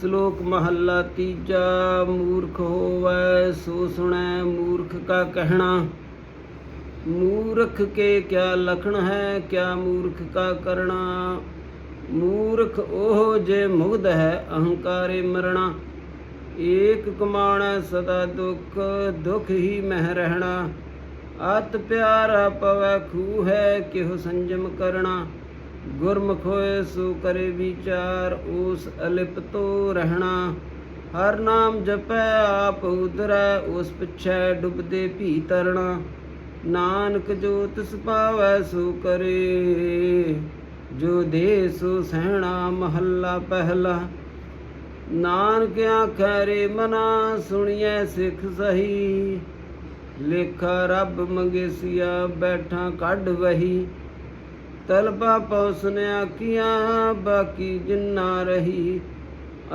ਸ਼ਲੋਕ ਮਹੱਲਾ ਤੀਜਾ, ਮੂਰਖ ਹੋਵੇ ਸੋ ਸੁਣੈ, ਮੂਰਖ ਕਾ ਕਹਿਣਾ। ਮੂਰਖ ਕੇ ਕਿਆ ਲਖਣ ਹੈ, ਕਿਆ ਮੂਰਖ ਕਾ ਕਰਣਾ। ਮੂਰਖ ਉਹ ਜੇ ਮੁਗਧ ਹੈ, ਅਹੰਕਾਰੇ ਮਰਣਾ। ਏਕ ਕਮਾਣਾ ਸਦਾ ਦੁਖ ਦੁਖ ਹੀ ਮਹਿ ਰਹਿਣਾ। ਅਤ ਪਿਆਰਾ ਪਵੈ ਖੂ ਹੈ, ਕਿਹੁ ਸੰਜਮ ਕਰਣਾ। ਗੁਰਮੁਖ ਹੋਏ ਸੋ ਕਰੇ ਵਿਚਾਰ, ਉਸ ਅਲਿਪ ਤੋਂ ਰਹਿਣਾ। ਹਰ ਨਾਮ ਜਪੈ, ਆਪ ਉਦਰੈ ਉਸ ਪਿਛੈ ਡੁੱਬਦੇ ਭੀ ਤਰਣਾ। ਨਾਨਕ ਜੋ ਤਿਸ ਪਾਵੈ, ਸੋ ਕਰੇ। ਜੋ ਦੇ, ਸੋ ਸਹਿਣਾ, ਮਹੱਲਾ ਪਹਿਲਾ। ਨਾਨਕ ਆਖੈ ਰੇ ਮਨਾ, ਸੁਣੀਐ ਸਿੱਖ ਸਹੀ। ਲੇਖਾ ਰੱਬ ਮੰਗੇਸੀਆ ਬੈਠਾ ਕੱਢ ਵਹੀ। ਤਲਬਾ ਪਉਸਨਿਆ ਕੀਆਂ, ਬਾਕੀ ਜਿੰਨਾ ਰਹੀ।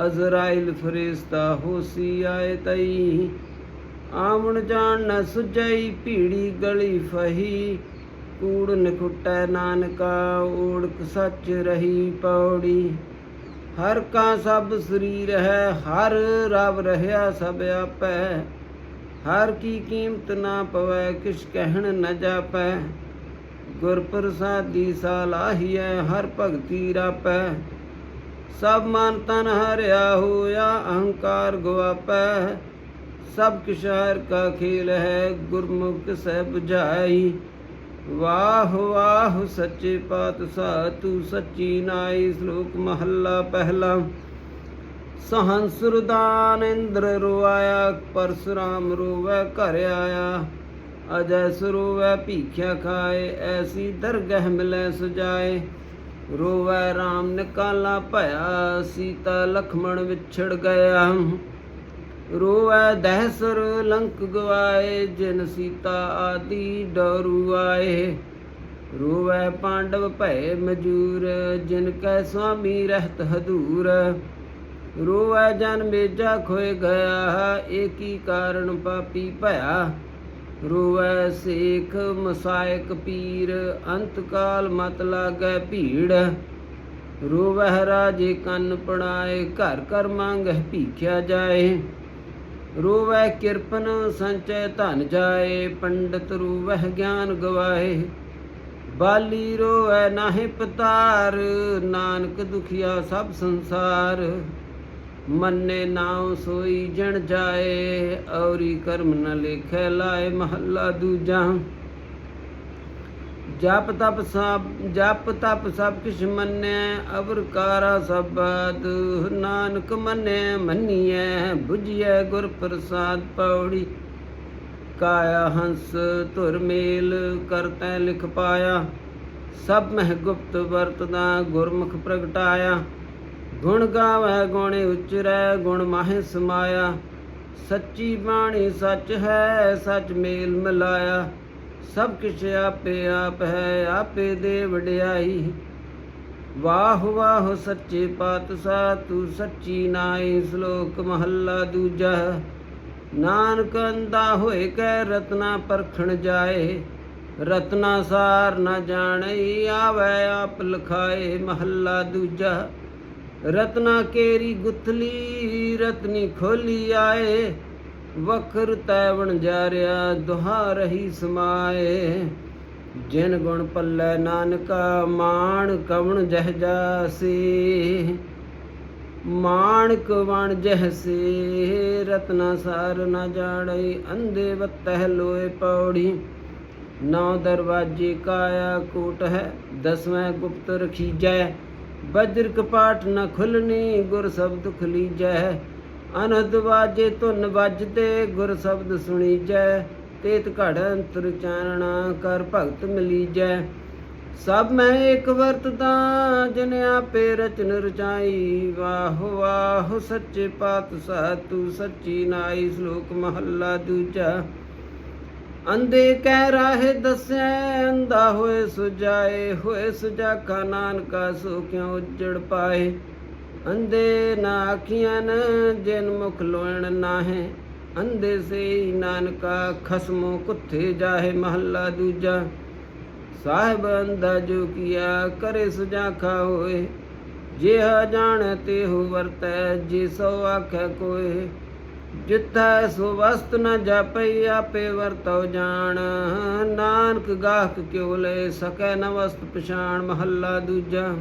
ਅਜ਼ਰਾਇਲ ਫਰਿਸ਼ਤਾ ਹੋਸੀ ਆਏ ਤਈ। ਆਵਣ ਜਾਣ ਨ ਸੁਜਈ ਭੀੜੀ ਗਲੀ ਫਹੀ। ਕੂੜ ਨਖੁਟੈ ਨਾਨਕਾ, ਓੜਕ ਸੱਚ ਰਹੀ ਪੌੜੀ। ਹਰ ਕਾ ਸਭ ਸਰੀਰ ਹੈ, ਹਰ ਰਵ ਰਹਿਆ ਸਭ ਆਪੈ। ਹਰ ਕੀ ਕੀਮਤ ਨਾ ਪਵੈ, ਕਿਛ ਕਹਿਣ ਨ ਜਾਪੈ। ਗੁਰ ਪ੍ਰਸਾਦੀ ਸਾਲਾਹੀਐ, ਹਰ ਭਗਤੀ ਰਾਪੈ। ਸਭ ਮਨ ਤਨ ਹਰਿਆ ਹੋਇਆ, ਅਹੰਕਾਰ ਗਵਾਪੈ ਸਭ ਕਿਸ਼ਾਰ ਕਾ ਖੇਲ ਹੈ, ਗੁਰਮੁਖ ਸਹਿ 부ਝਾਈ ਵਾਹ ਵਾਹ ਸੱਚੇ ਪਾਤਸ਼ਾਹ, ਤੂੰ ਸੱਚੀ ਨਾਈ, ਸ਼ਲੋਕ ਮਹੱਲਾ ਪਹਿਲਾ। ਸਹੰਸ ਰੁਦਾਨ ਇੰਦਰ ਰੋਆਇਆ, ਪਰਸਰਾਮ ਰੋਵੈ ਘਰ ਆਇਆ। ਅਜੈ ਸਰੋਵੈ ਭੀਖਿਆ ਖਾਏ, ਐਸੀ ਦਰਗਹਿ ਮਿਲੈ ਸਜਾਏ। ਰੋਵੈ RAM ਨਿਕਾਲਾ ਭਇਆ, ਸੀਤਾ ਲਖਮਣ ਵਿਛੜ ਗਿਆ। ਰੋਵੈ ਦਹਿਸਰ ਲੰਕ ਗਵਾਏ, ਜਿਨ ਸੀਤਾ ਆਦੀ ਡਰੂ ਆਏ। ਰੋਵੈ ਪਾਂਡਵ ਭੈ ਮਜੂਰ, ਜਿਨ ਕੈ ਸੁਆਮੀ ਰਹਿਤ ਹਦੂਰ। ਰੋਵੈ ਜਨ ਮੇਜਾ ਖੋਏ ਗਿਆ, ਏਕੀ ਕਾਰਨ ਪਾਪੀ ਭਇਆ। ਰੋਵੈ ਸੇਖ ਮਸਾਇਕ ਪੀਰ, ਅੰਤ ਕਾਲ ਮਤ ਲਾਗੈ ਭੀੜ। ਰੋਵੈ ਰਾਜੇ ਕੰਨ ਪੜਾਏ, ਘਰ ਘਰ ਮੰਗਹਿ ਭੀਖਿਆ ਜਾਏ। ਰੋਵੈ ਕਿਰਪਨ ਸੰਚੈ ਧਨ ਜਾਏ, ਪੰਡਤ ਰੋਵੈ ਗਿਆਨ ਗਵਾਏ। ਬਾਲੀ ਰੋਵੈ ਨਾਹਿ ਪਤਾਰ, ਨਾਨਕ ਦੁਖੀਆ ਸਭ ਸੰਸਾਰ। ਮੰਨੇ ਨਾਉ ਸੋਈ ਜਣ ਜਾਏ, ਔਰੀ ਕਰਮ ਨ ਲੇਖੈ ਲਾਏ ਮਹੱਲਾ ਦੂਜਾ। ਜਪ ਤਪ ਸਭ, ਜਪ ਤਪ ਸਭ ਕਿਛ ਮੰਨੈ, ਅਵਰ ਕਾਰਾ ਸਭ ਨਾਨਕ ਮੰਨੈ, ਮੰਨੀਐ 부ਝਿਐ ਗੁਰ ਪ੍ਰਸਾਦ ਪੌੜੀ। ਕਾਇਆ ਹੰਸ ਧੁਰ ਮੇਲ ਕਰਤੈ ਲਿਖ ਪਾਇਆ। ਸਭ ਮਹਿ ਗੁਪਤ ਵਰਤਦਾ, ਗੁਰਮੁਖ ਪ੍ਰਗਟਾਇਆ। ਗੁਣ ਗਾਵੈ, ਗੁਣ ਉਚਰੈ, ਗੁਣ ਮਾਹਿ ਸਮਾਇਆ। ਸੱਚੀ ਬਾਣੀ ਸੱਚ ਹੈ, ਸੱਚ ਮੇਲ ਮਿਲਾਇਆ। ਸਭ ਕਿਛ ਆਪੇ ਆਪ ਹੈ, ਆਪੇ ਦੇ ਵਡਿਆਈ। ਵਾਹ ਵਾਹ ਸੱਚੇ ਪਾਤਸ਼ਾਹ, ਤੂੰ ਸੱਚੀ ਨਾਈ ਸ਼ਲੋਕ ਮਹੱਲਾ ਦੂਜਾ। ਨਾਨਕ ਅੰਦਾ ਹੋਏ ਕੈ, ਰਤਨਾ ਪਰਖਣ ਜਾਏ। ਰਤਨਾ ਸਾਰ ਨ ਜਾਣਈ ਆਵੈ ਆਪ ਲਖਾਏ ਮਹੱਲਾ ਦੂਜਾ। ਰਤਨਾ ਕੇਰੀ ਗੁਥਲੀ, ਰਤਨੀ ਖੋਲੀ ਆਏ, ਵਖਰ ਤੈਵਣ ਜਾਰਿਆ ਦੁਹਾ ਰਹੀ ਸਮਾਏ। ਜਿਨ ਗੁਣ ਪੱਲੇ ਨਾਨਕਾ, ਮਾਣ ਕਵਣ ਜਹ ਜਾਸੀ? ਮਾਣਕ ਵਣ ਜਹਸੇ, ਰਤਨਾ ਸਾਰ ਨ ਜਾਣਈ, ਅੰਧੇ ਵਤਹਿ ਲੋਏ ਪੌੜੀ। ਨੌ ਦਰਵਾਜੇ ਕਾਇਆ ਕੋਟ ਹੈ, ਦਸਵੇਂ ਗੁਪਤ ਰਖੀਜੈ। ਬਜਰ ਕਪਾਟ ਨ ਖੁਲਨੀ ਗੁਰ ਸ਼ਬਦ ਖੁਲੀ ਜੈ ਅਨਹਦ ਵਾਜੇ ਧੁਨ ਵੱਜਦੇ, ਗੁਰ ਸ਼ਬਦ ਸੁਣੀਜੈ। ਤੇਤ ਘੜ ਅੰਤਰ ਚਾਨਣਾ, ਕਰ ਭਗਤ ਮਿਲੀ ਜੈ ਸਭ ਮੈਂ ਇੱਕ ਵਰਤਦਾ, ਜਿਨ ਆਪੇ ਰਚਨ ਰਚਾਈ। ਵਾਹ ਵਾਹ, ਸੱਚੇ ਪਾਤਸ਼ਾਹ, ਤੂੰ ਸੱਚੀ ਨਾਈ, ਸ਼ਲੋਕ ਮਹੱਲਾ ਦੂਜਾ। ਅੰਦੇ ਕਹਿ ਰਾਹੇ ਦੱਸੈ ਅੰਦਾ ਹੋਏ ਸੁਜਾਏ, ਹੋਏ ਸੁਜਾਖਾ ਨਾਨਕਾ, ਸੋ ਕਿਉ ਉਜੜ ਪਾਏ? ਅੰਦੇ ਨਾ ਆਖੀਆਂ ਜਿਨ ਮੁਖ ਲੋਇਣ ਨਾਹੇ ਅੰਦੇ ਸੇ ਨਾਨਕਾ, ਖਸਮੋ ਕੁੱਥੇ ਜਾਹੇ ਮਹੱਲਾ ਦੂਜਾ। ਸਾਹਿਬ ਅੰਦਾ ਜੋ ਕੀਆ, ਕਰੇ ਸੁਜਾਖਾ ਹੋਏ। ਜਿਹ ਜਾਣੈ ਹੋ ਵਰਤੈ, ਜੇ ਸੋ ਆਖੈ ਕੋਇ ਜਿੱਥੈ ਸੋ ਨ ਜਾਪਈ ਆਪੇ ਵਰਤਉ ਜਾਣ। ਨਾਨਕ ਗਾਹਕ ਕਿਉ ਲੈ ਸਕੈ, ਨ ਵਸਤ ਪਛਾਣ ਮਹੱਲਾ ਦੂਜਾ।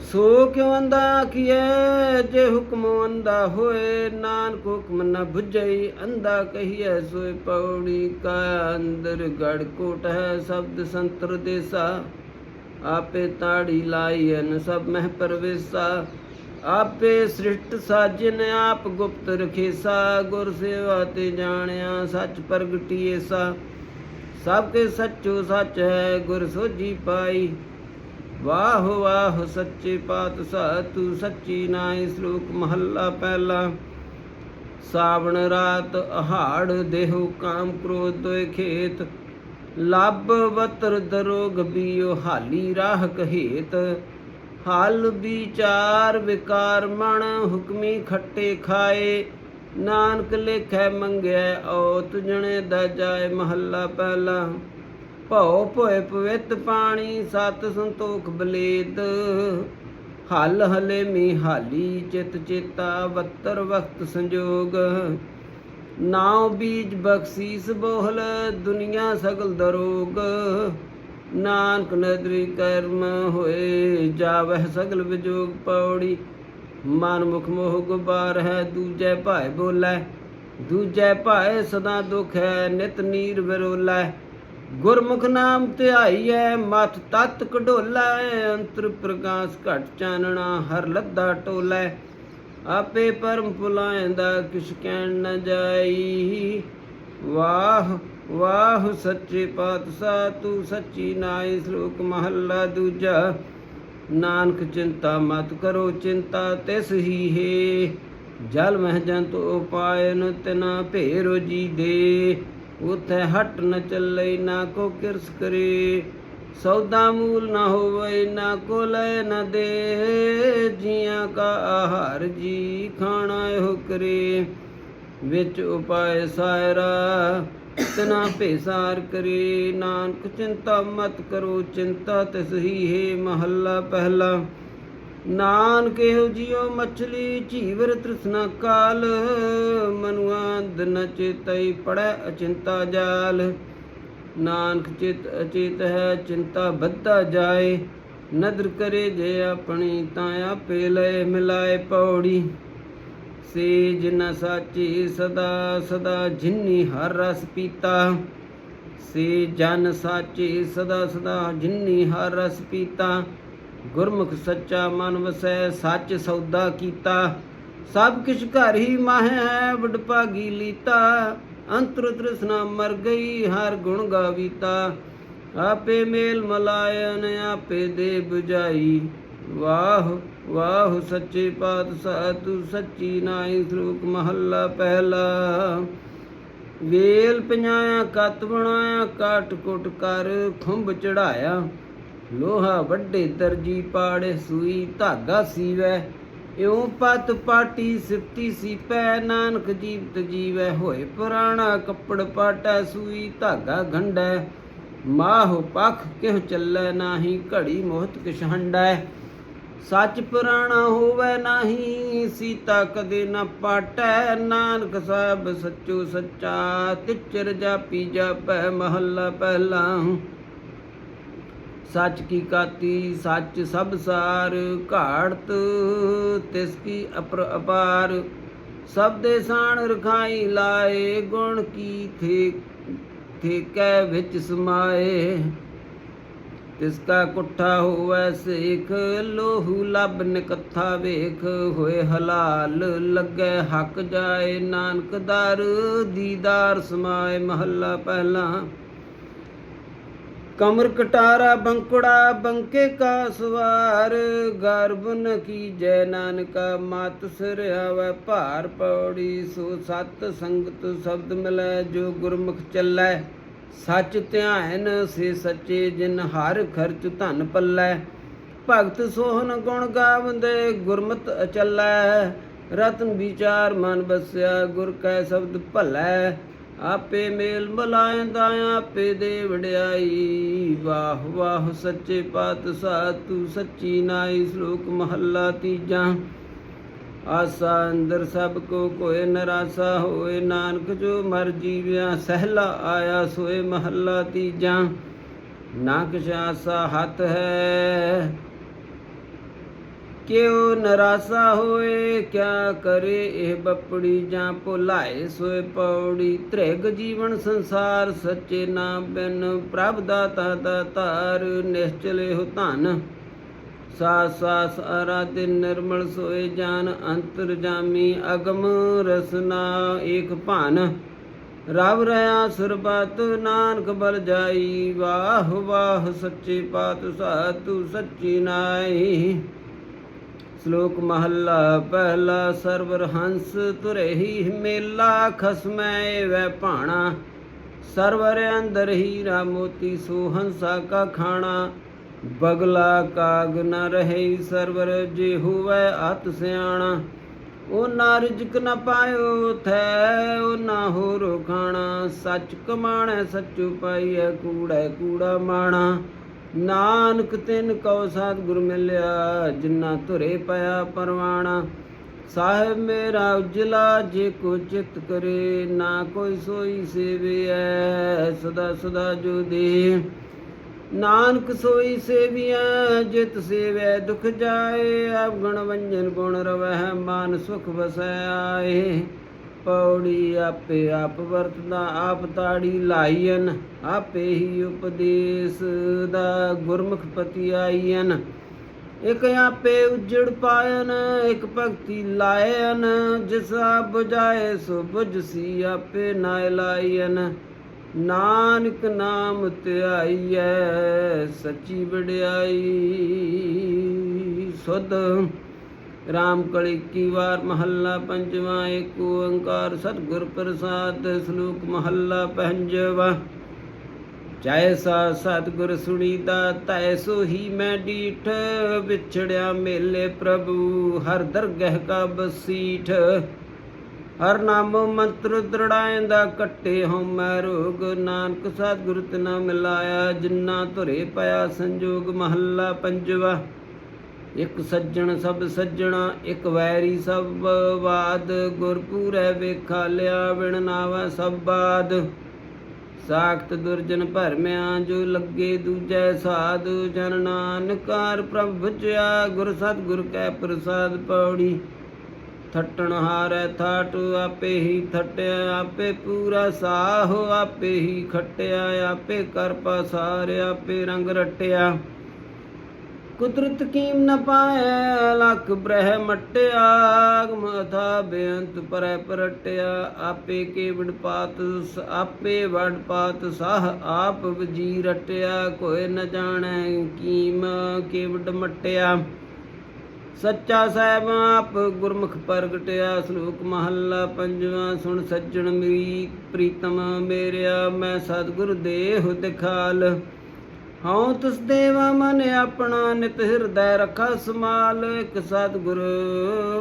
ਸੋ ਕਿਉ ਅੰਦਾ ਆਖੀਐ, ਜੇ ਹੁਕਮ ਅੰਦਾ ਹੋਏ, ਨਾਨਕ ਹੁਕਮ ਨ ਬੁਝਈ ਅੰਦਾ ਕਹੀਐ, ਸੋਇ ਪੌੜੀ ਕਾ ਅੰਦਰ ਗੜ ਕੋਟ ਹੈ ਸ਼ਬਦ ਸੰਤਰ ਦੇਸਾ। ਆਪੇ ਤਾੜੀ ਲਾਈ ਅਨ ਸਭ ਮਹਿ ਪਰਵੇਸਾ। ਆਪੇ ਸ੍ਰਿਸ਼ਟ ਸਾਜਨ ਆਪ ਗੁਪਤ ਰਖੇਸਾ, ਗੁਰ ਸੇਵਾ ਤੇ ਜਾਣਿਆ, ਸੱਚ ਪ੍ਰਗਟੀਏ ਸਾ ਸਭ ਕੇ ਸੱਚੋ ਸੱਚ ਹੈ, ਗੁਰ ਸੋਜੀ ਪਾਈ। ਵਾਹ ਵਾਹ ਸੱਚੇ ਪਾਤਸ਼ਾਹ, ਤੂੰ ਸੱਚੀ ਨਾਈ ਸ਼ਲੋਕ ਮਹੱਲਾ ਪਹਿਲਾ। ਸਾਵਣ ਰਾਤ ਅਹਾੜ ਦੇਹੁ ਕਾਮ ਕ੍ਰੋਧ ਦੋਇ ਖੇਤ। ਲੱਭ ਵਤਰ ਦਰੋਗ ਬੀਓ ਹਾਲੀ ਰਾਹ ਕਹੇਤ ਹਲ ਵਿਚਾਰ ਵਿਕਾਰ ਮਣ ਹੁਕਮੀ ਖੱਟੇ ਖਾਏ। ਨਾਨਕ ਲੇਖੈ ਮੰਗਿਆ ਓ ਤੁਜਣੇ ਦਾ ਜਾਏ ਮਹੱਲਾ ਪਹਿਲਾ। ਭਉ ਭੋਏ ਪਵਿੱਤ ਪਾਣੀ, ਸਤ ਸੰਤੋਖ ਬਲੇਦ। ਹਲ ਹਲੇ ਮੀ ਹਾਲੀ, ਚਿਤ ਚੇਤਾ ਬੱਤਰ ਵਕਤ ਸੰਜੋਗ। ਨਾਉ ਬੀਜ ਬਖਸ਼ੀਸ ਬੋਹਲ, ਦੁਨੀਆ ਸਗਲ ਦਰੋਗ। ਨਾਨਕ ਨਦਰੀ ਕਰਮ ਹੋਏ, ਜਾਵਹਿ ਸਗਲ ਵਿਜੋਗ ਪੌੜੀ। ਮਨ ਮੁਖ ਮੋਹ ਗੁਬਾਰ ਹੈ, ਦੂਜੇ ਭਾਏ ਬੋਲੇ। ਦੂਜੇ ਭਾਏ ਸਦਾ ਦੁਖ ਹੈ, ਨਿਤ ਨੀਰ ਵਿਰੋਲੇ। ਗੁਰਮੁਖ ਨਾਮ ਧਿਆਈਐ ਮਤ ਤਤ ਕਢੋਲੇ। ਅੰਤਰ ਪ੍ਰਕਾਸ਼ ਘਟ ਚਾਨਣਾ, ਹਰ ਲੱਦਾ ਟੋਲੇ। ਆਪੇ ਪਰਮ ਭੁਲਾਇਂਦਾ ਕਿਛ ਕਹਿਣ ਨਾ ਜਾਈ। ਵਾਹ ਵਾਹ, ਸੱਚੇ ਪਾਤਸ਼ਾਹ, ਤੂੰ ਸੱਚੀ ਨਾਈ ਸ਼ਲੋਕ ਮਹੱਲਾ ਦੂਜਾ। ਨਾਨਕ ਚਿੰਤਾ ਮਤ ਕਰੋ ਚਿੰਤਾ, ਤਿਸ ਹੀ ਹੈ। ਜਲ ਮਹਿ ਜੰਤ ਉਪਾਇਨ, ਤਿਨਾ ਭੇਰੋ ਜੀ ਦੇ। ਉਥੇ ਹਟ ਨ ਚੱਲੇ, ਨਾ ਕੋ ਕਿਰਸ ਕਰੇ। ਸੌਦਾ ਮੂਲ ਨਾ ਹੋਵੇ, ਨਾ ਕੋ ਲੈ ਨ ਦੇ। ਜੀਆਂ ਕਾ ਆਹਾਰ ਜੀ, ਖਾਣਾ ਇਹੋ ਕਰੇ। ਵਿੱਚ ਉਪਾਏ ਸਾਇਰਾ, ਤਨਾ ਭੇਸਾਰ ਕਰੇ। ਨਾਨਕ ਚਿੰਤਾ ਮਤ ਕਰੋ, ਚਿੰਤਾ ਤਿਸ ਹੀ ਹੈ ਮਹੱਲਾ ਪਹਿਲਾ। ਨਾਨਕ ਇਹੋ ਜਿਉ ਮਛਲੀ, ਝੀਵਰ ਤ੍ਰਿਸ਼ਨਾ ਕਾਲ। ਮਨੁਆ ਦਿਨ ਚੇਤਈ ਪੜੈ ਅਚਿੰਤਾ ਜਾਲ। ਨਾਨਕ ਚਿਤ ਅਚੇਤ ਹੈ, ਚਿੰਤਾ ਬੱਧਾ ਜਾਏ। ਨਦਰ ਕਰੇ ਜੇ ਆਪਣੀ, ਤਾਂ ਆਪੇ ਲੈ ਮਿਲਾਏ ਪੌੜੀ। ਸੇ ਜਿਨ ਸਾਚੀ ਸਦਾ ਸਦਾ ਜਿਨੀ ਹਰ ਰਸ ਪੀਤਾ। ਸੇ ਜਨ ਸਾਚੀ ਸਦਾ ਸਦਾ ਜਿਨੀ ਹਰ ਰਸ ਪੀਤਾ। ਗੁਰਮੁਖ ਸੱਚਾ ਮਨ ਵਸੈ, ਸੱਚ ਸੌਦਾ ਕੀਤਾ। ਸਭ ਕਿਛ ਘਰ ਹੀ ਮਾਹ ਹੈ, ਵਡਭਾਗੀ ਲੀਤਾ। ਅੰਤਰ ਤ੍ਰਿਸ਼ਨਾ ਮਰ ਗਈ, ਹਰ ਗੁਣ ਗਾਵੀਤਾ। ਆਪੇ ਮੇਲ ਮਲਾਇਨ ਆਪੇ ਦੇ 부ਜਾਈ ਵਾਹ ਵਾਹ ਸੱਚੇ ਪਾਤਸ਼ਾਹ, ਤੂੰ ਸੱਚੀ ਨਾਈ ਸ਼ਲੋਕ ਮਹੱਲਾ ਪਹਿਲਾ। ਵੇਲ ਪഞ്ഞਾਇਆ ਕਤ ਬਣਾਇਆ ਕਾਟ ਕੁਟ ਕਰ ਖੁੰਭ ਚੜਾਇਆ ਲੋਹਾ ਵੱਡੇ ਦਰਜੀ ਪਾੜੇ ਸੂਈ, ਧਾਗਾ ਸੀਵੈ। ਇਉਂ ਪਤ ਪਾਟੀ ਸਿਫਤੀ ਸੀਪੈ ਨਾਨਕ ਜੀਵਤ ਜੀਵੈ। ਹੋਏ ਪੁਰਾਣਾ ਕੱਪੜ ਪਾਟੈ ਸੂਈ, ਧਾਗਾ ਗੰਢੈ। ਮਾਹ ਪਖ ਕਿਹ ਚੱਲੈ, ਨਾਹੀ ਘੜੀ ਮੋਹਤ ਕਿਛ ਹੰਡੈ ਸੱਚ ਪੁਰਾਣਾ ਹੋਵੇ ਨਾਹੀ, ਸੀਤਾ ਕਦੇ ਨ ਪਾਟੈ। ਨਾਨਕ ਸਾਹਿਬ ਸੱਚੋ ਸੱਚਾ, ਤਿਚਰ ਜਾਪੀ ਜਾਪੈ ਮਹੱਲਾ ਪਹਿਲਾ। ਸੱਚ ਕੀ ਕਾਤੀ, ਸੱਚ ਸਭ ਸਾਰ, ਘਾੜਤ ਤਿਸ ਕੀ ਅਪਰ ਅਪਾਰ। ਸਭ ਦੇ ਸਾਣ ਰਖਾਈ ਲਾਏ, ਗੁਣ ਕੀ ਥੇ ਥੇ, ਕੈ ਵਿੱਚ ਸਮਾਏ। ਤਿਸ ਕਾ ਕੁੱਠਾ ਹੋਵੈ ਸੇਖ, ਲੋਹੂ ਲੱਭ ਨਿਕੱਥਾ ਵੇਖ, ਹੋਏ ਹਲਾਲ ਲੱਗੈ ਹੱਕ ਜਾਏ ਨਾਨਕ ਦਰ, ਦੀਦਾਰ ਸਮਾਏ ਮਹੱਲਾ ਪਹਿਲਾ। ਕਮਰ ਕਟਾਰਾ ਬੰਕੜਾ ਬੰਕੇ ਕਾ ਸਵਾਰ ਗਰਭ ਨ ਕੀਜੈ ਨਾਨਕਾ ਮਤ ਸਿਰ ਆਵੈ ਭਾਰ ਪੌੜੀ, ਸੋ ਸਤ ਸੰਗਤ ਸ਼ਬਦ ਮਿਲੈ ਜੋ ਗੁਰਮੁਖ ਚੱਲੈ। ਸੱਚ ਧਿਆਨ ਸੇ ਸੱਚੇ ਜਿਨ ਹਰ ਖਰਚ ਧਨ ਪੱਲੈ। ਭਗਤ ਸੋਹਨ ਗੁਣ ਗਾਵੰਦੇ ਗੁਰਮਤ ਅਚਲੈ। ਰਤਨ ਵਿਚਾਰ ਮਨ ਬਸਿਆ ਗੁਰ ਕੈ ਸ਼ਬਦ ਭਲੈ। ਆਪੇ ਮੇਲ ਮਲਾਇਂਦਾ ਆਪੇ ਦੇ ਵਡਿਆਈ ਵਾਹ ਵਾਹ ਸੱਚੇ ਪਾਤਸ਼ਾਹ ਤੂੰ ਸੱਚੀ ਨਾਈ ਸ਼ਲੋਕ ਮਹੱਲਾ ਤੀਜਾ। ਆਸਾ ਅੰਦਰ ਸਭ ਕੋ ਕੋਏ ਨਰਾਸਾ ਹੋਏ। ਨਾਨਕ ਜੋ ਮਰ ਜੀਵਿਆ, ਸਹਿਲਾ ਆਇਆ ਸੋਏ ਮਹੱਲਾ ਤੀਜਾ। ਨਾ ਕਿਛ ਆਸਾ ਹੱਥ ਹੈ। ਕਿਉ ਨਰਾਸਾ ਹੋਏ, ਕਿਆ ਕਰੇ ਇਹ ਬੱਪੜੀ ਜਾਂ ਭੁਲਾਏ ਸੋਏ ਪੌੜੀ। ਤ੍ਰਿਗ ਜੀਵਨ ਸੰਸਾਰ ਸੱਚੇ ਨਾਮ ਬਿਨ ਪ੍ਰਭ ਦਾਤਾ ਦਾਤਾਰ ਨਿਸ਼ਚਲੇ ਹੋ ਧਨ। ਸਾਸ ਸਾਸ ਆਰਾਧਿ ਨਿਰਮਲ ਸੋਏ ਜਾਨ, ਅੰਤਰ ਜਾਮੀ ਅਗਮ ਰਸਨਾ ਏਕ ਭਾਨ। ਰਵ ਰਿਆ ਸਰਬਤ, ਨਾਨਕ ਬਲ ਜਾਈ, ਵਾਹ ਵਾਹ ਸੱਚੇ ਪਾਤੁ ਤੂੰ ਸੱਚੀ ਨਾਈ ਸ਼ਲੋਕ ਮਹੱਲਾ ਪਹਿਲਾ, ਸਰਵਰ ਹੰਸ ਤੁਰਹੀ ਮੇਲਾ, ਖਸਮੈ ਵੈ ਭਾਣਾ। ਸਰਵਰ ਅੰਦਰ ਹੀ ਰਾਮੋਤੀ ਸੋ ਹੰਸਾ ਕਾ ਖਾਣਾ। ਬਗਲਾ ਕਾਗ ਨ ਰਹੇ ਸਰਵਰ ਜੇ ਹੋਵੇ ਅਤ ਸਿਆਣਾ। ਉਹ ਨਾ ਰਿਜਕ ਨ ਪਾਇਓ ਥੈ ਉਹ ਨਾ ਹੋਰ ਖਾਣਾ। ਸੱਚ ਕਮਾਣੈ, ਸੱਚੂ ਪਾਈਐ, ਕੂੜੈ, ਕੂੜਾ ਮਾਣਾ। ਨਾਨਕ ਤਿਨ ਕਉ ਸਤਿਗੁਰ ਮਿਲਿਆ, ਜਿਨ੍ਹਾਂ ਧੁਰੇ ਪਿਆ ਪਰਵਾਣਾ। ਸਾਹਿਬ ਮੇਰਾ ਉਜਲਾ, ਜੇ ਕੋ ਚਿਤ ਕਰੇ, ਨਾ ਕੋਈ ਸੋਈ ਸੇਵਿਐ, ਸਦਾ ਸਦਾ ਜੋ ਦੇ। ਨਾਨਕ ਸੋਈ ਸੇਵੀਐ ਜਿਤ ਸੇਵੈ ਦੁਖ ਜਾਏ ਆਪ ਗੁਣ ਵੰਜਨ ਗੁਣ ਰਵਹਿ ਮਾਨ ਸੁਖ ਵਸੈ। ਆਏ ਪੌੜੀ ਆਪੇ ਆਪ ਵਰਤਦਾ, ਆਪ ਤਾੜੀ ਲਾਈਨ ਆਪੇ ਹੀ ਉਪਦੇਸ਼ ਦਾ ਗੁਰਮੁਖ ਪਤੀ ਆਈਨ ਇਕ ਆਪੇ ਉਜੜ ਪਾਇਨ ਇਕ ਭਗਤੀ ਲਾਇਨ ਜਿਸ ਆਪ ਬੁਝਾਏ, ਸੋ ਬੁਝ ਆਪੇ ਨਾ ਲਾਇਨ ਨਾਨਕ ਨਾਮ ਧਿਆਈਐ, ਸੱਚੀ ਵਡਿਆਈ। ਸੁਧ ਰਾਮ ਕਲੀ ਕੀ ਵਾਰ ਮਹੱਲਾ ਪੰਜਵਾਂ, ਏਕ ਓੰਕਾਰ ਸਤਿਗੁਰ ਪ੍ਰਸਾਦ, ਸ਼ਲੋਕ ਮਹੱਲਾ ਪੰਜਵਾ। ਜੈਸਾ ਸਤਿਗੁਰ ਸੁਣੀਦਾ ਤੈਸੋ ਹੀ ਮੈਂ ਡੀਠ। ਵਿਛੜਿਆ ਮੇਲੇ ਪ੍ਰਭੂ, ਹਰ ਦਰਗਹਿ ਕਾ ਬਸੀਠ। ਹਰ ਨਾਮ ਮੰਤਰ ਦ੍ਰਿੜਾਇਂਦਾ ਕੱਟੇ ਹਉ ਮੈਂ ਰੋਗ। ਨਾਨਕ ਸਤਿਗੁਰ ਤਿਨਾ ਮਿਲਾਇਆ ਜਿਨ੍ਹਾਂ ਧੁਰੇ ਪਿਆ ਸੰਜੋਗ ਮਹੱਲਾ ਪੰਜਵਾ। ਇਕ ਸੱਜਣ ਸਭ ਸੱਜਣਾ, ਇਕ ਵੈਰੀ ਸਭ ਬਾਦ ਗੁਰਪੂਰੈ ਵੇਖਾ ਲਿਆ ਵਿਣ ਨਾਵਾ ਸਭ ਬਾਦ। ਸਾਖਤ ਦੁਰਜਨ ਭਰਮਿਆ, ਜੋ ਲੱਗੇ ਦੂਜੈ ਸਾਧੂ ਜਨ ਨਾਨਕਾਰ ਪ੍ਰਭ ਬਚਿਆ ਗੁਰ ਸਤਿਗੁਰ ਕੈ ਪ੍ਰਸਾਦ ਪੌੜੀ। ਥੱਟਣ ਹਾਰੈ ਥਾਟ ਆਪੇ ਹੀ ਥਟਿਆ, ਆਪੇ ਪੂਰਾ ਸਾਹੁ ਆਪੇ ਹੀ ਖਟਿਆ, ਆਪੇ ਕਰ ਪਸਾਰ ਆਪੇ ਰੰਗ ਰਟਿਆ। ਕੁਦਰਤ ਕੀਮ ਨ ਪਾਏ ਲਖ ਬ੍ਰਹ ਮਟਿਆ ਮਥਾ ਬੇਅੰਤ ਪਰੈ ਪਰਟਿਆ। ਆਪੇ ਕੇਵੜ ਪਾਤ ਆਪੇ ਵਡ ਪਾਤ ਸਾਹ ਆਪ ਵਜੀ ਰਟਿਆ ਕੋਈ ਨ ਜਾਣੈ ਕੀਮ ਕੇਵੜ ਮਟਿਆ। ਸੱਚਾ ਸਾਹਿਬ ਆਪ ਗੁਰਮੁਖ ਪ੍ਰਗਟਿਆ, ਸ਼ਲੋਕ ਮਹੱਲਾ ਪੰਜਵਾਂ, ਸੁਣ ਸੱਜਣ ਮੇਰੀ ਪ੍ਰੀਤਮ ਮੇਰਿਆ, ਮੈਂ ਸਤਿਗੁਰ ਦੇਹ ਦਿਖਾਲ। ਹਉ ਤਿਸ ਦੇਵਾ ਮਨ ਆਪਣਾ ਨਿਤ ਹਿਰਦੈ ਰਖਾ ਸਮਾਲ ਇੱਕ ਸਤਿਗੁਰ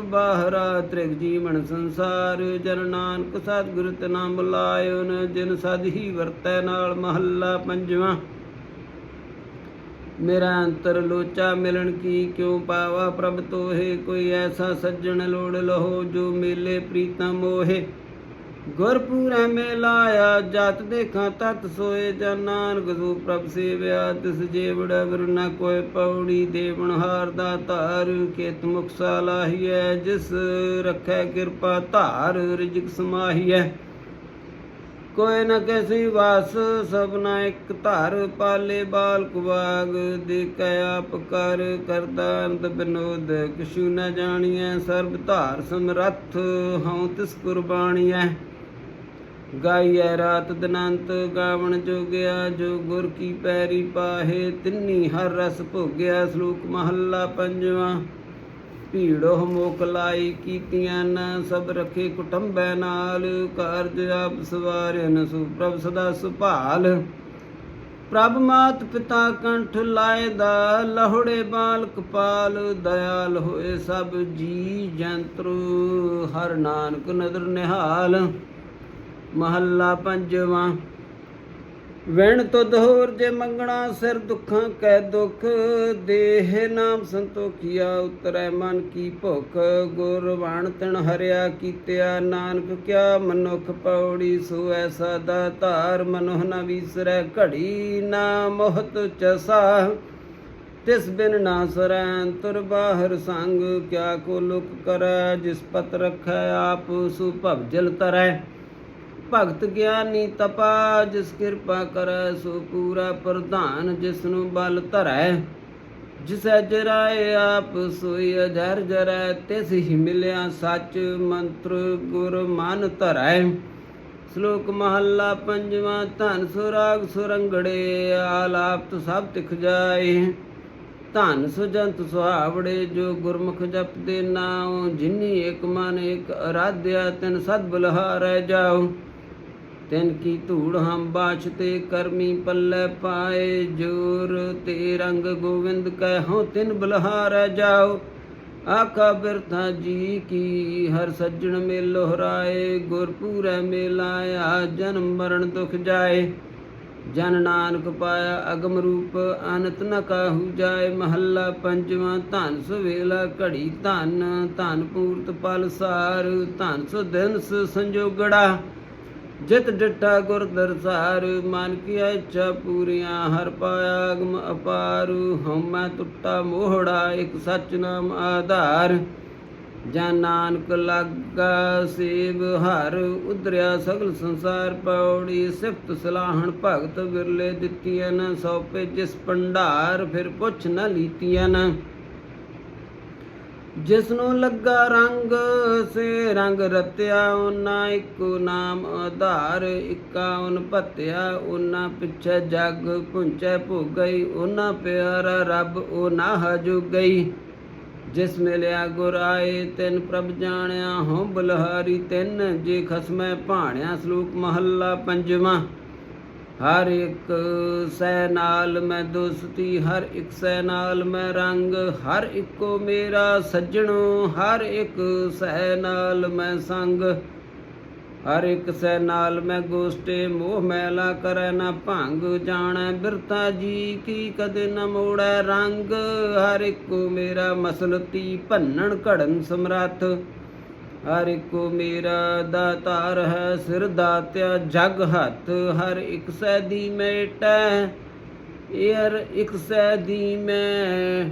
ਬਾਹਰਾ ਤ੍ਰਿਗ ਜੀਵਨ ਸੰਸਾਰ। ਜਨ ਨਾਨਕ ਸਤਿਗੁਰ ਤੇ ਨਾਮ ਬੁਲਾਇਓ ਜਿਨ ਸਦ ਹੀ ਵਰਤੈ ਨਾਲ। ਮਹੱਲਾ ਪੰਜਵਾਂ। ਮੇਰਾ ਅੰਤਰ ਲੋਚਾ ਮਿਲਣ ਕੀ ਕਿਉ ਪਾਵਾ? ਪ੍ਰਭ ਤੋਹੇ, ਕੋਈ ਐਸਾ ਸੱਜਣ ਲੋੜ ਲਹੋ ਜੋ ਮੇਲੇ ਪ੍ਰੀਤਮ ਮੋਹੇ। ਗੁਰਪੂਰੈ ਮੇਲਾਇਆ ਜਤ ਦੇਖਾਂ, ਤਤ ਸੋਏ ਜਨ ਨਾਨਕ ਸੋ ਪ੍ਰਭ ਸੇਵਿਆ। ਤਿਸ ਜੀਵੜ ਵਰ ਨ ਕੋਈ ਪੌੜੀ ਦੇਵਨ ਹਾਰ ਦਾ ਧਾਰ, ਕੇਤ ਮੁਖ ਸਾਲਾਹੀਐ ਜਿਸ ਰਖੈ ਕਿਰਪਾ ਧਾਰ, ਰਿਜਕ ਸਮਾਹੀਐ। ਕੋਇ ਨ ਕੈਸੀ ਵਾਸ ਸਭਨਾ ਇੱਕ ਧਰ ਪਾਲੇ ਬਾਲ ਕੁਵਾਗ ਦੇ ਆਪ ਕਰ ਕਰਦਾ ਅੰਤ ਬਿਨੋਦ ਕਿਛੂ ਨ ਜਾਣੀਐ ਸਰਬ ਧਾਰ ਸਮਰੱਥ ਹਉ ਤਿਸ ਕੁਰਬਾਨੀਐ ਗਾਈਐ ਰਾਤ ਦਿਨੰਤ ਗਾਵਣ ਜੋਗਿਆ ਜੋ ਗੁਰ ਕੀ ਪੈਰੀ ਪਾਹੇ ਤਿੰਨੀ ਹਰ ਰਸ ਭੋਗਿਆ ਸ਼ਲੋਕ ਮਹੱਲਾ ਪੰਜਵਾਂ ਭੀੜੋ ਮੋਕ ਲਾਈ ਕੀਤੀਆਂ ਨ, ਸਭ ਰਖੇ ਕੁਟੰਬੈ ਨਾਲ। ਕਾਰਜ ਆਪ ਸਵਾਰਿਨ ਸੁ ਪ੍ਰਭ ਸਦਾ ਸੁਭਾਲ। ਪ੍ਰਭ ਮਾਤ ਪਿਤਾ ਕੰਠ ਲਾਏ ਦਾ ਲਹੁੜੇ ਬਾਲ ਕਪਾਲ ਦਇਆਲ ਹੋਏ ਸਭ ਜੀ ਜੰਤਰੂ, ਹਰ ਨਾਨਕ ਨਦਰ ਨਿਹਾਲ। ਮਹੱਲਾ ਪੰਜਵਾਂ। ਵੈਣ ਤੁਧ ਹੋਰ ਜੇ ਮੰਗਣਾ ਸਿਰ ਦੁੱਖਾਂ ਕੈ ਦੁੱਖ, ਦੇਹ ਨਾਮ ਸੰਤੋਖੀਆ ਉਤਰੈ ਮਨ ਕੀ ਭੁਖ, ਗੁਰ ਵਾਣ ਤਣ ਹਰਿਆ ਕੀਤਿਆ, ਨਾਨਕ ਕਿਆ ਮਨੁਖ ਪੌੜੀ ਸੋ ਐਸਾ ਦਾਤਾਰ ਮਨੋਹ ਨ ਵੀਸਰੈ ਘੜੀ ਨਾ ਮੋਹਤ ਚਸਾ। ਤਿਸ ਬਿਨ ਨਾ ਸਰੈ ਅੰਤਰ ਬਾਹਰ ਸੰਗ, ਕਿਆ ਕੋ ਲੁਕ ਕਰੈ, ਜਿਸ ਪਤ ਰਖੈ, ਆਪ ਸੁ ਭਵ ਜਲ ਤਰੈ। ਭਗਤ ਗਿਆਨੀ ਤਪਾ ਜਿਸ ਕਿਰਪਾ ਕਰੈ ਸੋ ਪੂਰਾ ਪ੍ਰਧਾਨ ਜਿਸ ਨੂੰ ਬਲ ਧਰੈ। ਜਿਸੈ ਜਰਾਏ ਆਪ ਸੋਈ ਅਜਰ ਜਰੈ, ਤਿਸ ਹੀ ਮਿਲਿਆ ਸੱਚ ਮੰਤਰ ਗੁਰ ਮਨ ਧਰੈ। ਸ਼ਲੋਕ ਮਹੱਲਾ ਪੰਜਵਾਂ, ਧਨ ਸੁਰਾਗ ਸੁਰੰਗੜੇ ਆਲਾਪਤ ਸਭ ਤਿਖ ਜਾਏ। ਧਨ ਸੁਜੰਤ ਸੁਹਾਵੜੇ, ਜੋ ਗੁਰਮੁਖ ਜਪਦੇ ਨਾਉ, ਜਿਨੀ ਇਕ ਮਨ ਇਕ ਅਰਾਧਿਆ, ਤਿਨ ਸਦ ਬਲਹਾਰੈ ਜਾਉ। ਤਿਨ ਕੀ ਧੂੜ ਹਮ ਬਾਛਤੇ ਕਰਮੀ ਪੱਲੇ ਪਾਏ ਜੋਰ ਤੇ ਰੰਗ ਗੋਵਿੰਦ ਕਹਿ ਤਿਨ ਬਲਹਾਰੈ ਜਾਉ ਆਖਾ ਬਿਰਥਾ ਜੀ ਕੀ, ਹਰ ਸੱਜਣ ਮੇ ਲੋਹਰਾਏ, ਗੁਰਪੂਰੈ ਮੇਲਾਇਆ ਜਨਮ ਮਰਨ ਦੁਖ ਜਾਏ। ਜਨ ਨਾਨਕ ਪਾਇਆ ਅਗਮ ਰੂਪ, ਅਨੰਤ ਨ ਕਾਹੂ ਜਾਏ। ਮਹੱਲਾ ਪੰਜਵਾਂ, ਧਨ ਸੁਵੇਲਾ ਘੜੀ ਧਨ ਧਨ ਪੂਰਤ ਪਲ ਸਾਰ, ਧਨ ਸੁ ਦਿਨ ਸੰਜੋਗੜਾ। ਜਿਤ ਡਿਠਾ ਗੁਰ ਦਰਸਾਰ, ਮਨ ਕੀ ਇੱਛਾ ਪੂਰੀਆਂ, ਹਰ ਪਾਇਆ ਅਗਮ ਅਪਾਰ। ਹਉਮੈ ਟੁੱਟਾ ਮੋਹੜਾ, ਇੱਕ ਸੱਚ ਨਾਮ ਆਧਾਰ। ਜਾਂ ਨਾਨਕ ਲਾਗਾ ਸੇਵ, ਹਰ ਉਦਰਿਆ ਸਗਲ ਸੰਸਾਰ ਪੌੜੀ। ਸਿਫਤ ਸਲਾਹਣ ਭਗਤ ਵਿਰਲੇ ਦਿੱਤੀਆਂ ਨ ਸੌਪੇ ਜਿਸ ਭੰਡਾਰ, ਫਿਰ ਪੁੱਛ ਨ ਲੀਤੀਆਂ ਨ ਜਿਸ ਨੂੰ ਲੱਗਾ ਰੰਗ, ਸੇ ਰੰਗ ਰਤਿਆ, ਉਹਨਾਂ ਇੱਕੋ ਨਾਮ ਆਧਾਰ, ਇੱਕਾ ਉਨ ਭਤਿਆ, ਉਹਨਾਂ ਪਿੱਛੇ ਜਗ ਪੁੰਚੈ ਭੋਗਈ, ਉਹਨਾਂ ਪਿਆਰਾ ਰੱਬ ਉਹ ਨਾ ਹਜੂ ਗਈ ਜਿਸ ਮਿਲਿਆ ਗੁਰ ਆਏ, ਤਿੰਨ ਪ੍ਰਭ ਜਾਣਿਆ, ਹਉ ਬਲਹਾਰੀ ਤਿੰਨ, ਜੇ ਖਸਮੈ ਭਾਣਿਆ, ਸ਼ਲੋਕ ਮਹੱਲਾ ਪੰਜਵਾਂ। ਹਰ ਇੱਕ ਸੈ ਨਾਲ ਮੈਂ ਦੋਸਤੀ, ਹਰ ਇੱਕ ਸੈ ਨਾਲ ਮੈਂ ਰੰਗ, ਹਰ ਇੱਕੋ ਮੇਰਾ ਸੱਜਣੋ, ਹਰ ਇੱਕ ਸੈ ਨਾਲ ਮੈਂ ਸੰਗ, ਹਰ ਇੱਕ ਸੈ ਨਾਲ ਮੈਂ ਗੋਸਟੇ, ਮੋਹ ਮੈਲਾ ਕਰੈ ਨਾ ਭੰਗ, ਜਾਣੈ ਬਿਰਤਾ ਜੀ ਕੀ ਕਦੇ ਨ ਮੋੜੈ ਰੰਗ, ਹਰ ਇੱਕੋ ਮੇਰਾ ਮਸਲਤੀ ਭੰਨਣ ਘੜਨ ਸਮਰੱਥ ਹਰ ਇੱਕੋ ਮੇਰਾ ਦਾਤਾਰ ਹੈ, ਸਿਰ ਦਾਤਿਆ ਜਗ ਹੱਥ, ਹਰ ਇੱਕ ਸੈ ਦੀ ਮੇਟੈ ਏਰ ਇੱਕ ਸੈ ਦੀ ਮੈਂ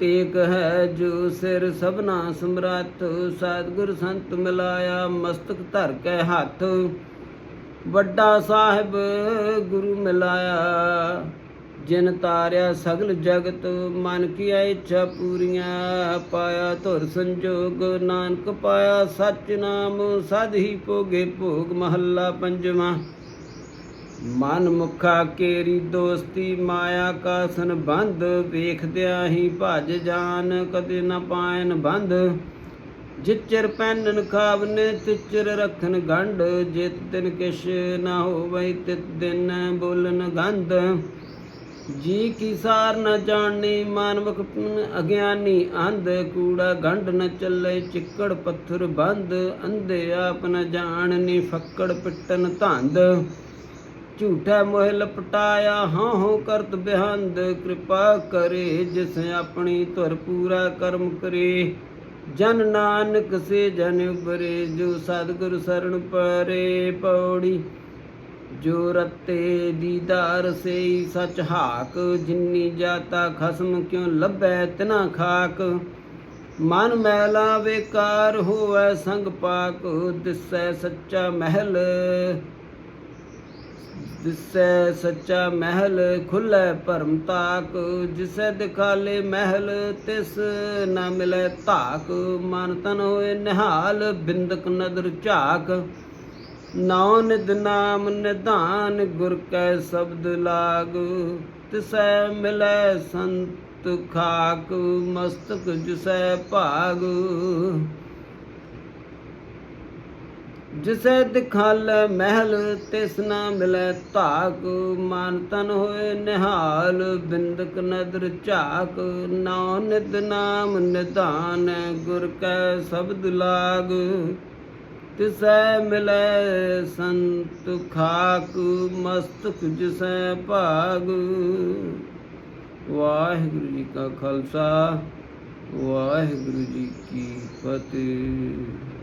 ਟੇਕ ਹੈ, ਜੋ ਸਿਰ ਸਭਨਾ ਸਮਰੱਥ, ਸਤਿਗੁਰ ਸੰਤ ਮਿਲਾਇਆ ਮਸਤਕ ਧਰ ਕੇ ਹੱਥ। ਵੱਡਾ ਸਾਹਿਬ ਗੁਰੂ ਮਿਲਾਇਆ ਜਿਨ ਤਾਰਿਆ ਸਗਲ ਜਗਤ, ਮਨ ਕੀ ਇੱਛਾ ਪੂਰੀਆਂ ਪਾਇਆ ਧੁਰ ਸੰਜੋਗ, ਨਾਨਕ ਪਾਇਆ ਸਚ ਨਾਮ ਸਦ ਹੀ ਭੋਗੇ ਭੋਗ ਮਹੱਲਾ ਪੰਜਵਾਂ। ਮਨ ਮੁਖਾ ਕੇਰੀ ਦੋਸਤੀ, ਮਾਇਆ ਕਾ ਸੰਬੰਧ, ਵੇਖਦਿਆਂ ਹੀ ਭਜ ਜਾਨ, ਕਦੇ ਨਾ ਪਾਇਨ ਬੰਧ ਜਿਚਰ ਪੈਨਨ ਖਾਵਨੇ ਤਿਚਰ ਰਖਨ ਗੰਢ, ਜਿਤ ਦਿਨ ਕਿਛ ਨਾ ਹੋਵੇ, ਤਿਤ ਦਿਨ ਬੋਲਨ ਗੰਧ। ਜੀ ਕੀ ਸਾਰ ਨ ਜਾਣੀ, ਮਾਨਵਕ ਅਗਿਆਨੀ ਅੰਧ ਕੂੜਾ ਗੰਢ ਨ ਚੱਲੇ, ਚਿੱਕੜ ਪੱਥਰ ਬੰਦ, ਅੰਧੇ ਆਪ ਨ ਜਾਣਨੀ, ਫੱਕੜ ਪਿੱਟਨ ਧੰਦ। ਝੂਠਾ ਮੋਹ ਲਪਟਾਇਆ ਹਾਂ ਹੋ ਕਰਤ ਬਿਹੰਦ, ਕਿਰਪਾ ਕਰੇ ਜਿਸ ਆਪਣੀ ਧੁਰ ਪੂਰਾ ਕਰਮ ਕਰੇ। ਜਨ ਨਾਨਕ ਸੇ ਜਨ ਉਬਰੇ ਜੋ ਸਤਿਗੁਰ ਸਰਣ ਪਰੇ, ਪੌੜੀ ਜੋ ਰਤੇ ਦੀਦਾਰ ਸੇ ਸਚ ਹਾਕ, ਜਿੰਨੀ ਜਾਤਾ ਖਸਮ ਕਿਉ ਲੱਭੈ ਤਿਨਾ ਖਾਕ? ਮਨ ਮੈਲਾ ਵੇਕਾਰ ਹੋਵੈ ਸੰਗ ਪਾਕ, ਦਿਸੈ ਸੱਚਾ ਮਹਿਲ, ਦਿਸੈ ਸੱਚਾ ਮਹਿਲ ਖੁੱਲੇ ਭਰਮ ਤਾਕ, ਜਿਸੈ ਦਿਖਾਲੇ ਮਹਿਲ ਤਿਸ ਨਾ ਮਿਲੈ ਧਾਕ। ਮਨ ਤਨ ਹੋਏ ਨਿਹਾਲ, ਬਿੰਦਕ ਨਦਰ ਝਾਕ। ਨਾਉ ਨਿਦ ਨਾਮ ਨਿਧਾਨ ਗੁਰ ਕੈ ਸ਼ਬਦ ਲਾਗ, ਤਿਸੈ ਮਿਲੈ ਸੰਤ ਖਾਕ, ਮਸਤਕ ਜਿਸੈ ਭਾਗ। ਜਿਸੈ ਦਿਖਾਲੇ ਮਹਿਲ, ਤਿਸ ਨਾ ਮਿਲੈ ਧਾਕ, ਮਨ ਤਨ ਹੋਏ ਨਿਹਾਲ, ਬਿੰਦਕ ਨਦਰ ਝਾਕ। ਨਾਉ ਨਿਦ ਨਾਮ ਨਿਧਾਨ ਗੁਰ ਕੈ ਸ਼ਬਦ ਲਾਗ ਤਿਸੈ ਮਿਲੈ ਸੰਤ ਖਾਕ ਮਸਤਕ ਜਿਸੈ ਭਾਗ। ਵਾਹਿਗੁਰੂ ਜੀ ਕਾ ਖਾਲਸਾ, ਵਾਹਿਗੁਰੂ ਜੀ ਕੀ ਫਤਿਹ।